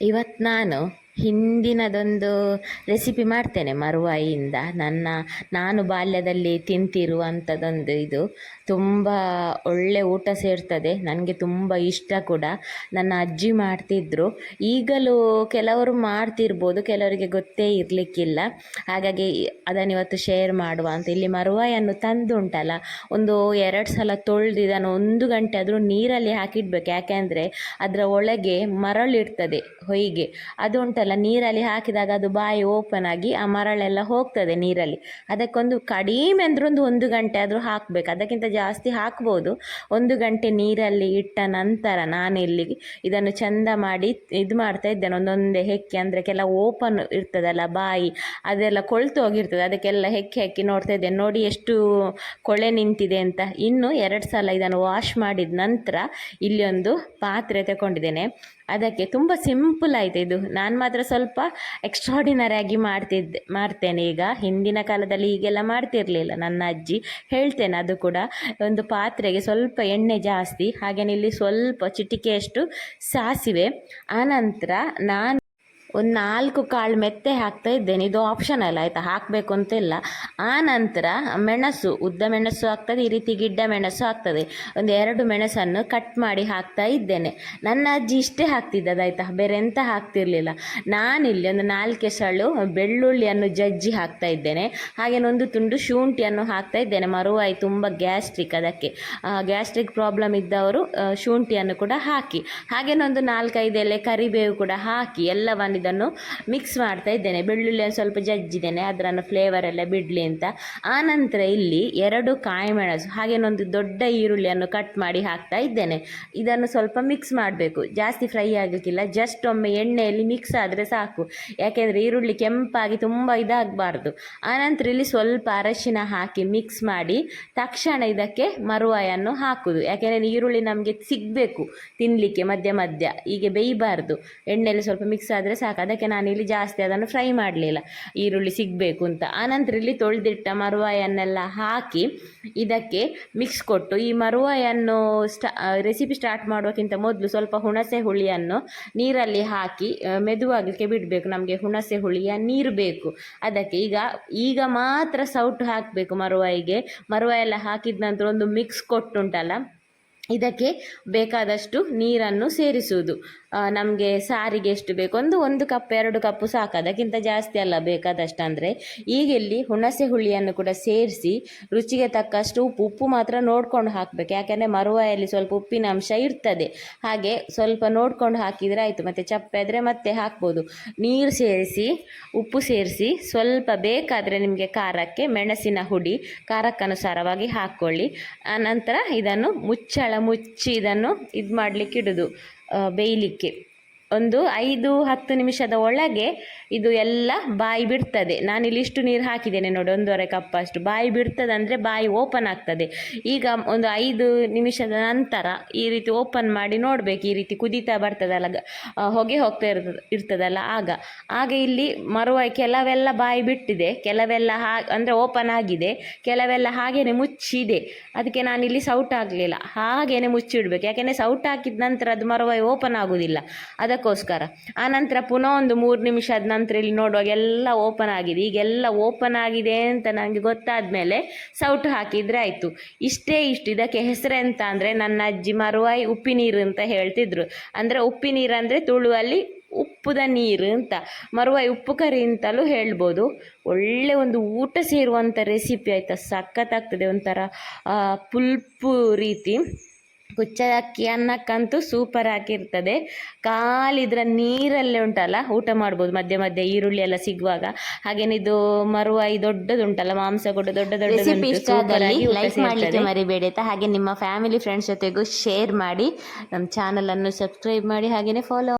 ಇವತ್ತು ನಾನು ಹಿಂದಿನದೊಂದು ರೆಸಿಪಿ ಮಾಡ್ತೇನೆ ಮರುವಾಯಿಯಿಂದ. ನನ್ನ, ನಾನು ಬಾಲ್ಯದಲ್ಲಿ ತಿಂತಿರುವಂಥದ್ದೊಂದು ಇದು. ತುಂಬ ಒಳ್ಳೆ ಊಟ ಸೇರ್ತದೆ. ನನಗೆ ತುಂಬ ಇಷ್ಟ ಕೂಡ. ನನ್ನ ಅಜ್ಜಿ ಮಾಡ್ತಿದ್ದರು ಈಗಲೂ ಕೆಲವರು ಮಾಡ್ತಿರ್ಬೋದು. ಕೆಲವರಿಗೆ ಗೊತ್ತೇ ಇರಲಿಕ್ಕಿಲ್ಲ. ಹಾಗಾಗಿ ಅದನ್ನು ಇವತ್ತು ಶೇರ್ ಮಾಡುವ ಅಂತ. ಇಲ್ಲಿ ಮರುವಾಯನ್ನು ತಂದು ಉಂಟಲ್ಲ ಒಂದು ಎರಡು ಸಲ ತೊಳೆದು ಇದನ್ನು ಒಂದು ಗಂಟೆ ಆದರೂ ನೀರಲ್ಲಿ ಹಾಕಿಡ್ಬೇಕು. ಯಾಕೆಂದರೆ ಅದರ ಒಳಗೆ ಮರಳಿರ್ತದೆ ಹೊಯ್ಗೆ. ಅದು ಉಂಟಲ್ಲ. ನೀರಲ್ಲಿ ಹಾಕಿದಾಗ ಅದು ಬಾಯಿ ಓಪನ್ ಆಗಿ ಆ ಮರಳೆಲ್ಲ ಹೋಗ್ತದೆ ನೀರಲ್ಲಿ. ಅದಕ್ಕೊಂದು ಕಡಿಮೆ ಅಂದ್ರೆ ಒಂದು ಒಂದು ಗಂಟೆ ಆದರೂ ಹಾಕಬೇಕು. ಅದಕ್ಕಿಂತ ಜಾಸ್ತಿ ಹಾಕ್ಬೋದು. ಒಂದು ಗಂಟೆ ನೀರಲ್ಲಿ ಇಟ್ಟ ನಂತರ ನಾನು ಇಲ್ಲಿ ಇದನ್ನು ಚಂದ ಮಾಡಿ ಇದು ಮಾಡ್ತಾ ಇದ್ದೇನೆ. ಒಂದೊಂದೇ ಹೆಕ್ಕಿ ಅಂದರೆ ಕೆಲ ಓಪನ್ ಇರ್ತದಲ್ಲ ಬಾಯಿ, ಅದೆಲ್ಲ ಕೊಳ್ತು ಹೋಗಿರ್ತದೆ. ಅದಕ್ಕೆಲ್ಲ ಹೆಕ್ಕಿ ಹೆಕ್ಕಿ ನೋಡ್ತಾ ಇದ್ದೇನೆ. ನೋಡಿ ಎಷ್ಟು ಕೊಳೆ ನಿಂತಿದೆ ಅಂತ. ಇನ್ನು ಎರಡು ಸಲ ಇದನ್ನು ವಾಶ್ ಮಾಡಿದ ನಂತರ ಇಲ್ಲಿ ಒಂದು ಪಾತ್ರೆ ತಗೊಂಡಿದ್ದೇನೆ. ಅದಕ್ಕೆ ತುಂಬ ಸಿಂಪಲ್ ಆಯಿತು ಇದು. ನಾನು ಮಾತ್ರ ಸ್ವಲ್ಪ ಎಕ್ಸ್ಟ್ರಾಡಿನರಿ ಆಗಿ ಮಾಡ್ತಿದ್ದೆ, ಮಾಡ್ತೇನೆ. ಈಗ ಹಿಂದಿನ ಕಾಲದಲ್ಲಿ ಹೀಗೆಲ್ಲ ಮಾಡ್ತಿರಲಿಲ್ಲ. ನನ್ನ ಅಜ್ಜಿ ಹೇಳ್ತೇನೆ, ಅದು ಕೂಡ ಒಂದು ಪಾತ್ರೆಗೆ ಸ್ವಲ್ಪ ಎಣ್ಣೆ ಜಾಸ್ತಿ ಹಾಗೆಯೇ ಇಲ್ಲಿ ಸ್ವಲ್ಪ ಚಿಟಿಕೆಯಷ್ಟು ಸಾಸಿವೆ. ಆನಂತರ ನಾನು ಒಂದು ನಾಲ್ಕು ಕಾಳು ಮೆತ್ತೆ ಹಾಕ್ತಾ ಇದ್ದೇನೆ. ಇದು ಆಪ್ಷನಲ್ ಆಯಿತಾ? ಹಾಕಬೇಕು ಅಂತಿಲ್ಲ ಆ ನಂತರ ಮೆಣಸು, ಉದ್ದ ಮೆಣಸು ಆಗ್ತದೆ, ಈ ರೀತಿ ಗಿಡ್ಡ ಮೆಣಸು ಆಗ್ತದೆ. ಒಂದು ಎರಡು ಮೆಣಸನ್ನು ಕಟ್ ಮಾಡಿ ಹಾಕ್ತಾ ಇದ್ದೇನೆ. ನನ್ನ ಅಜ್ಜಿ ಇಷ್ಟೇ ಹಾಕ್ತಿದ್ದದಾಯ್ತಾ ಬೇರೆ ಎಂತ ಹಾಕ್ತಿರ್ಲಿಲ್ಲ. ನಾನಿಲ್ಲಿ ಒಂದು ನಾಲ್ಕು ಸಳು ಬೆಳ್ಳುಳ್ಳಿಯನ್ನು ಜಜ್ಜಿ ಹಾಕ್ತಾ ಇದ್ದೇನೆ. ಹಾಗೇನೊಂದು ಒಂದು ತುಂಡು ಶುಂಠಿಯನ್ನು ಹಾಕ್ತಾ ಇದ್ದೇನೆ. ಮರುವಾಯಿ ತುಂಬ ಗ್ಯಾಸ್ಟ್ರಿಕ್ ಅದಕ್ಕೆ. ಗ್ಯಾಸ್ಟ್ರಿಕ್ ಪ್ರಾಬ್ಲಮ್ ಇದ್ದವರು ಶುಂಠಿಯನ್ನು ಕೂಡ ಹಾಕಿ. ಹಾಗೇನೊಂದು ನಾಲ್ಕೈದು ಎಲೆ ಕರಿಬೇವು ಕೂಡ ಹಾಕಿ, ಎಲ್ಲವನ್ನು ಇದನ್ನು ಮಿಕ್ಸ್ ಮಾಡ್ತಾ ಇದ್ದೇನೆ. ಬೆಳ್ಳುಳ್ಳಿಯನ್ನು ಸ್ವಲ್ಪ ಜಜ್ಜಿದ್ದೇನೆ. ಅದರನ್ನು ಫ್ಲೇವರ್ ಎಲ್ಲ ಬಿಡಲಿ ಅಂತ. ಆನಂತರ ಇಲ್ಲಿ ಎರಡು ಕಾಯಿಮೆಣಸು ಹಾಗೇನೊಂದು ದೊಡ್ಡ ಈರುಳ್ಳಿಯನ್ನು ಕಟ್ ಮಾಡಿ ಹಾಕ್ತಾ ಇದ್ದೇನೆ. ಇದನ್ನು ಸ್ವಲ್ಪ ಮಿಕ್ಸ್ ಮಾಡಬೇಕು. ಜಾಸ್ತಿ ಫ್ರೈ ಆಗಲಿಕ್ಕಿಲ್ಲ ಜಸ್ಟ್ ಒಮ್ಮೆ ಎಣ್ಣೆಯಲ್ಲಿ ಮಿಕ್ಸ್ ಆದರೆ ಸಾಕು. ಯಾಕೆಂದರೆ ಈರುಳ್ಳಿ ಕೆಂಪಾಗಿ ತುಂಬ ಇದಾಗಬಾರ್ದು. ಆನಂತರ ಇಲ್ಲಿ ಸ್ವಲ್ಪ ಅರಶಿನ ಹಾಕಿ ಮಿಕ್ಸ್ ಮಾಡಿ ತಕ್ಷಣ ಇದಕ್ಕೆ ಮರುವಾಯನ್ನು ಹಾಕುದು. ಯಾಕೆಂದರೆ ಈರುಳ್ಳಿ ನಮಗೆ ಸಿಗಬೇಕು ತಿನ್ನಲಿಕ್ಕೆ ಮಧ್ಯ ಮಧ್ಯ. ಹೀಗೆ ಬೇಯಬಾರ್ದು. ಎಣ್ಣೆಯಲ್ಲಿ ಸ್ವಲ್ಪ ಮಿಕ್ಸ್ ಆದರೆ ಸಾಕು. ಅದಕ್ಕೆ ನಾನು ಇಲ್ಲಿ ಜಾಸ್ತಿ ಅದನ್ನು ಫ್ರೈ ಮಾಡಲಿಲ್ಲ. ಈರುಳ್ಳಿ ಸಿಗಬೇಕು ಅಂತ. ಆನಂತರ ಇಲ್ಲಿ ತೊಳೆದಿಟ್ಟ ಮರುವಾಯನ್ನೆಲ್ಲ ಹಾಕಿ ಇದಕ್ಕೆ ಮಿಕ್ಸ್ ಕೊಟ್ಟು ಈ ಮರುವಾಯನ್ನು ಸ್ಟಾ ರೆಸಿಪಿ ಸ್ಟಾರ್ಟ್ ಮಾಡೋಕ್ಕಿಂತ ಮೊದಲು ಸ್ವಲ್ಪ ಹುಣಸೆ ಹುಳಿಯನ್ನು ನೀರಲ್ಲಿ ಹಾಕಿ ಮೆದುವಾಗಲಿಕ್ಕೆ ಬಿಡಬೇಕು. ನಮಗೆ ಹುಣಸೆ ಹುಳಿಯ ನೀರು ಬೇಕು. ಅದಕ್ಕೆ ಈಗ ಈಗ ಮಾತ್ರ ಸೌಟು ಹಾಕಬೇಕು ಮರುವಾಯಿಗೆ. ಮರುವಾಯೆಲ್ಲ ಹಾಕಿದ ನಂತರ ಒಂದು ಮಿಕ್ಸ್ ಕೊಟ್ಟುಂಟಲ್ಲ? ಇದಕ್ಕೆ ಬೇಕಾದಷ್ಟು ನೀರನ್ನು ಸೇರಿಸುವುದು. ನಮಗೆ ಸಾರಿಗೆ ಎಷ್ಟು ಬೇಕು? ಒಂದು ಒಂದು ಕಪ್, ಎರಡು ಕಪ್ಪು ಸಾಕು. ಅದಕ್ಕಿಂತ ಜಾಸ್ತಿ ಅಲ್ಲ ಬೇಕಾದಷ್ಟು. ಅಂದರೆ ಈಗ ಇಲ್ಲಿ ಹುಣಸೆ ಹುಳಿಯನ್ನು ಕೂಡ ಸೇರಿಸಿ ರುಚಿಗೆ ತಕ್ಕಷ್ಟು ಉಪ್ಪು ಉಪ್ಪು ಮಾತ್ರ ನೋಡ್ಕೊಂಡು ಹಾಕಬೇಕು. ಯಾಕೆಂದರೆ ಮರುವಾಯಲ್ಲಿ ಸ್ವಲ್ಪ ಉಪ್ಪಿನ ಅಂಶ ಇರ್ತದೆ. ಹಾಗೆ ಸ್ವಲ್ಪ ನೋಡ್ಕೊಂಡು ಹಾಕಿದರೆ ಆಯಿತು. ಮತ್ತು ಚಪ್ಪೆ ಆದರೆ ಮತ್ತೆ ಹಾಕ್ಬೋದು. ನೀರು ಸೇರಿಸಿ, ಉಪ್ಪು ಸೇರಿಸಿ ಸ್ವಲ್ಪ ಬೇಕಾದರೆ ನಿಮಗೆ ಖಾರಕ್ಕೆ ಮೆಣಸಿನ ಹುಡಿ ಖಾರಕ್ಕನುಸಾರವಾಗಿ ಹಾಕ್ಕೊಳ್ಳಿ. ಆನಂತರ ಇದನ್ನು ಮುಚ್ಚಳ ಮುಚ್ಚಿ ಇದನ್ನು ಇದು ಮಾಡಲಿಕ್ಕೆ ಇಡೋದು ಬೇಯಲಿಕ್ಕೆ. ಒಂದು ಐದು ಹತ್ತು ನಿಮಿಷದ ಒಳಗೆ ಇದು ಎಲ್ಲ ಬಾಯಿ ಬಿಡ್ತದೆ. ನಾನಿಲ್ಲಿ ಇಷ್ಟು ನೀರು ಹಾಕಿದ್ದೇನೆ ನೋಡಿ, ಒಂದೂವರೆ ಕಪ್ ಅಷ್ಟು. ಬಾಯಿ ಬಿಡ್ತದೆ ಅಂದರೆ ಬಾಯಿ ಓಪನ್ ಆಗ್ತದೆ. ಈಗ ಒಂದು ಐದು ನಿಮಿಷದ ನಂತರ ಈ ರೀತಿ ಓಪನ್ ಮಾಡಿ ನೋಡಬೇಕು. ಈ ರೀತಿ ಕುದೀತಾ ಬರ್ತದಲ್ಲ ಹೊಗೆ ಹೋಗ್ತಾ ಇರ್ತದೆ ಇರ್ತದಲ್ಲ ಆಗ. ಆಗ ಇಲ್ಲಿ ಮರುವ ಕೆಲವೆಲ್ಲ ಬಾಯಿ ಬಿಟ್ಟಿದೆ. ಕೆಲವೆಲ್ಲ ಹಾ, ಅಂದರೆ ಓಪನ್ ಆಗಿದೆ. ಕೆಲವೆಲ್ಲ ಹಾಗೇನೆ ಮುಚ್ಚಿದೆ. ಅದಕ್ಕೆ ನಾನಿಲ್ಲಿ ಸೌಟ್ ಆಗಲಿಲ್ಲ. ಹಾಗೇನೆ ಮುಚ್ಚಿಡಬೇಕು. ಯಾಕೆಂದರೆ ಸೌಟ್ ಹಾಕಿದ ನಂತರ ಅದು ಮರುವಾಯಿ ಓಪನ್ ಆಗೋದಿಲ್ಲ. ಅದಕ್ಕೋಸ್ಕರ. ಆನಂತರ ಪುನಃ ಒಂದು ಮೂರು ನಿಮಿಷದ ನಂತರ ಇಲ್ಲಿ ನೋಡುವಾಗ ಎಲ್ಲ ಓಪನ್ ಆಗಿದೆ. ಈಗೆಲ್ಲ ಓಪನ್ ಆಗಿದೆ ಅಂತ ನನಗೆ ಗೊತ್ತಾದ ಮೇಲೆ ಸೌಟು ಹಾಕಿದರೆ ಆಯಿತು. ಇಷ್ಟೇ ಇಷ್ಟು. ಇದಕ್ಕೆ ಹೆಸರೆಂತ ಅಂದರೆ ನನ್ನ ಅಜ್ಜಿ ಮರುವಾಯಿ ಉಪ್ಪಿನೀರು ಅಂತ ಹೇಳ್ತಿದ್ರು. ಅಂದರೆ ಉಪ್ಪಿನೀರು ಅಂದರೆ ತುಳುವಲ್ಲಿ ಉಪ್ಪುದ ನೀರು ಅಂತ. ಮರುವಾಯಿ ಉಪ್ಪು ಕರಿ ಅಂತಲೂ ಹೇಳ್ಬೋದು. ಒಳ್ಳೆ ಒಂದು ಊಟ ಸೇರುವಂಥ ರೆಸಿಪಿ ಆಯಿತಾ. ಸಖತ್ತಾಗ್ತದೆ ಒಂಥರ ಪುಲ್ಪು ರೀತಿ. ಕುಚ್ಚದ ಅಕ್ಕಿ ಅನ್ನಕ್ಕಂತೂ ಸೂಪರ್ ಆಗಿರ್ತದೆ. ಕಾಲಿದ್ರ ನೀರಲ್ಲೇ ಉಂಟಲ್ಲ ಊಟ ಮಾಡ್ಬೋದು ಮಧ್ಯೆ ಮಧ್ಯೆ ಈರುಳ್ಳಿ ಎಲ್ಲ ಸಿಗುವಾಗ. ಹಾಗೇನೆ ಇದು ಮರುವಾಯಿ ದೊಡ್ಡದುಂಟಲ್ಲ ಮಾಂಸ ಕೂಡ ದೊಡ್ಡ ದೊಡ್ಡ ಮರಿಬೇಡಿ ಆಯ್ತಾ ಹಾಗೆ ನಿಮ್ಮ ಫ್ಯಾಮಿಲಿ ಫ್ರೆಂಡ್ಸ್ ಜೊತೆಗೂ ಶೇರ್ ಮಾಡಿ ನಮ್ಮ ಚಾನಲನ್ನು ಸಬ್ಸ್ಕ್ರೈಬ್ ಮಾಡಿ ಹಾಗೆಯೇ ಫಾಲೋ